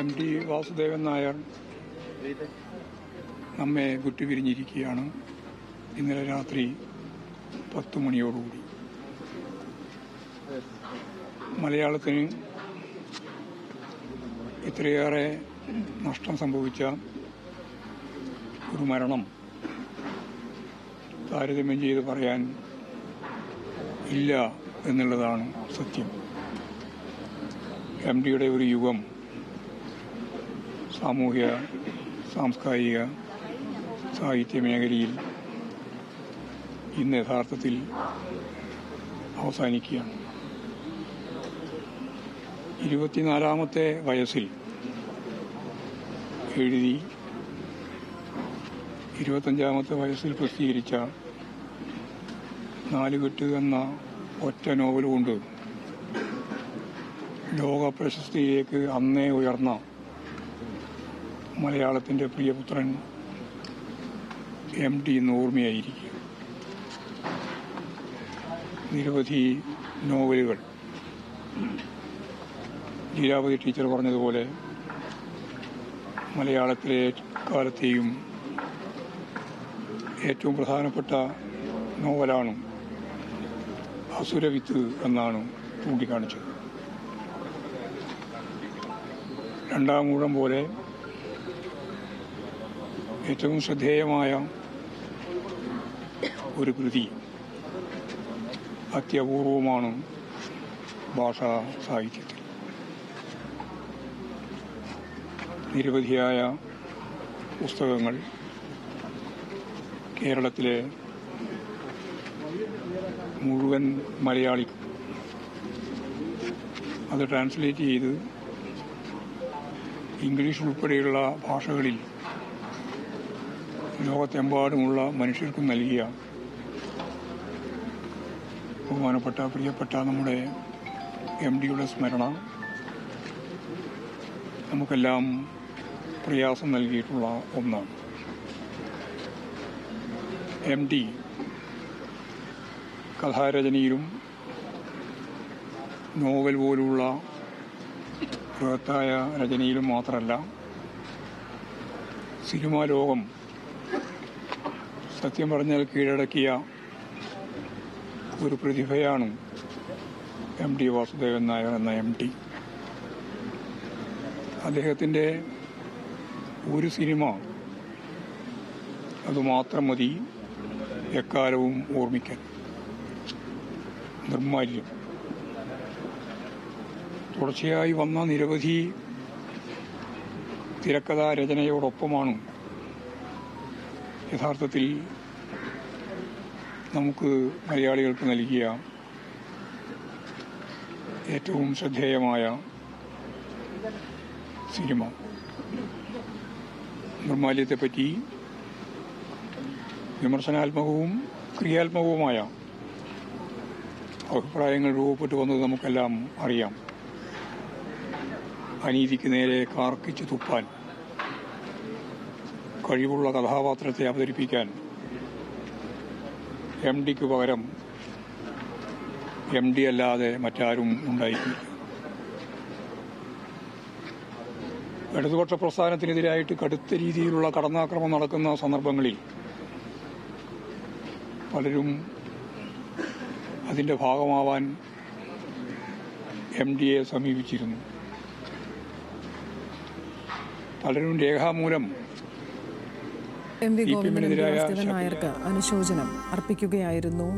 M T Vasudevan Nair നമ്മെ വിട്ടുപിരിഞ്ഞിരിക്കുകയാണ് ഇന്നലെ രാത്രി പത്ത് മണിയോടുകൂടി. മലയാളത്തിന് ഇത്രയേറെ നഷ്ടം സംഭവിച്ച ഒരു മരണം താരതമ്യം ചെയ്ത് പറയാൻ ഇല്ല എന്നുള്ളതാണ് സത്യം. എം ഡിയുടെ ഒരു യുഗം സാമൂഹ്യ സാംസ്കാരിക സാഹിത്യ മേഖലയിൽ ഇന്ന് യഥാർത്ഥത്തിൽ അവസാനിക്കുകയാണ്. ഇരുപത്തിനാലാമത്തെ വയസ്സിൽ എഴുതി ഇരുപത്തഞ്ചാമത്തെ വയസ്സിൽ പ്രസിദ്ധീകരിച്ച നാലുകെട്ട് എന്ന ഒറ്റ നോവൽ കൊണ്ട് ലോക പ്രശസ്തിയിലേക്ക് അന്നേ ഉയർന്ന മലയാളത്തിന്റെ പ്രിയപുത്രൻ എം ടി എന്ന് നിരവധി നോവലുകൾ. ലീലാവതി ടീച്ചർ പറഞ്ഞതുപോലെ മലയാളത്തിലെ കാലത്തെയും ഏറ്റവും പ്രധാനപ്പെട്ട നോവലാണ് അസുരവിത്ത് എന്നാണ് ചൂണ്ടിക്കാണിച്ചത്. രണ്ടാം ഊഴം പോലെ ഏറ്റവും ശ്രദ്ധേയമായ ഒരു കൃതി അത്യപൂർവമാണ് ഭാഷാ സാഹിത്യത്തിൽ. നിരവധിയായ പുസ്തകങ്ങൾ കേരളത്തിലെ മുഴുവൻ മലയാളിക്കും അത് ട്രാൻസ്ലേറ്റ് ചെയ്ത് ഇംഗ്ലീഷ് ഉൾപ്പെടെയുള്ള ഭാഷകളിൽ ലോകത്തെമ്പാടുമുള്ള മനുഷ്യർക്കും നൽകിയ ബഹുമാനപ്പെട്ട പ്രിയപ്പെട്ട നമ്മുടെ എം ഡിയുടെ സ്മരണ. നമുക്കെല്ലാം പ്രയാസം നൽകിയിട്ടുള്ള ഒന്നാണ്. എം ഡി കഥാരചനയിലും നോവൽ പോലുള്ള ബൃഹത്തായ രചനയിലും മാത്രമല്ല സിനിമാ ലോകം സത്യം പറഞ്ഞാൽ കീഴടക്കിയ ഒരു പ്രതിഭയാണ് എം ടി വാസുദേവൻ നായർ എന്ന എം ടി അദ്ദേഹത്തിന്റെ ഒരു സിനിമ അതുമാത്രം മതി എക്കാലവും ഓർമ്മിക്കാൻ. നിർമാല്യം തുടർച്ചയായി വന്ന നിരവധി തിരക്കഥാ രചനയോടൊപ്പമാണ് യഥാർത്ഥത്തിൽ നമുക്ക് മലയാളികൾക്ക് നൽകിയ ഏറ്റവും ശ്രദ്ധേയമായ സിനിമ. നിർമാല്യത്തെപ്പറ്റി വിമർശനാത്മകവും ക്രിയാത്മകവുമായ അഭിപ്രായങ്ങൾ രൂപപ്പെട്ടു വന്നത് നമുക്കെല്ലാം അറിയാം. അനീതിക്ക് നേരെ കാർക്കിച്ചു തുപ്പാൻ. കഴിവുള്ള കഥാപാത്രത്തെ അവതരിപ്പിക്കാൻ എം ഡിക്ക് പകരം എം ഡി അല്ലാതെ മറ്റാരും ഉണ്ടായിട്ടില്ല. ഇടതുപക്ഷ പ്രസ്ഥാനത്തിനെതിരായിട്ട് കടുത്ത രീതിയിലുള്ള കടന്നാക്രമം നടക്കുന്ന സന്ദർഭങ്ങളിൽ പലരും അതിന്റെ ഭാഗമാവാൻ എം ഡിയെ സമീപിച്ചിരുന്നു. പലരും രേഖാമൂലം എം വി ഗോവിന്ദനെതിരായ നായർക്ക് അനുശോചനം അർപ്പിക്കുകയായിരുന്നു.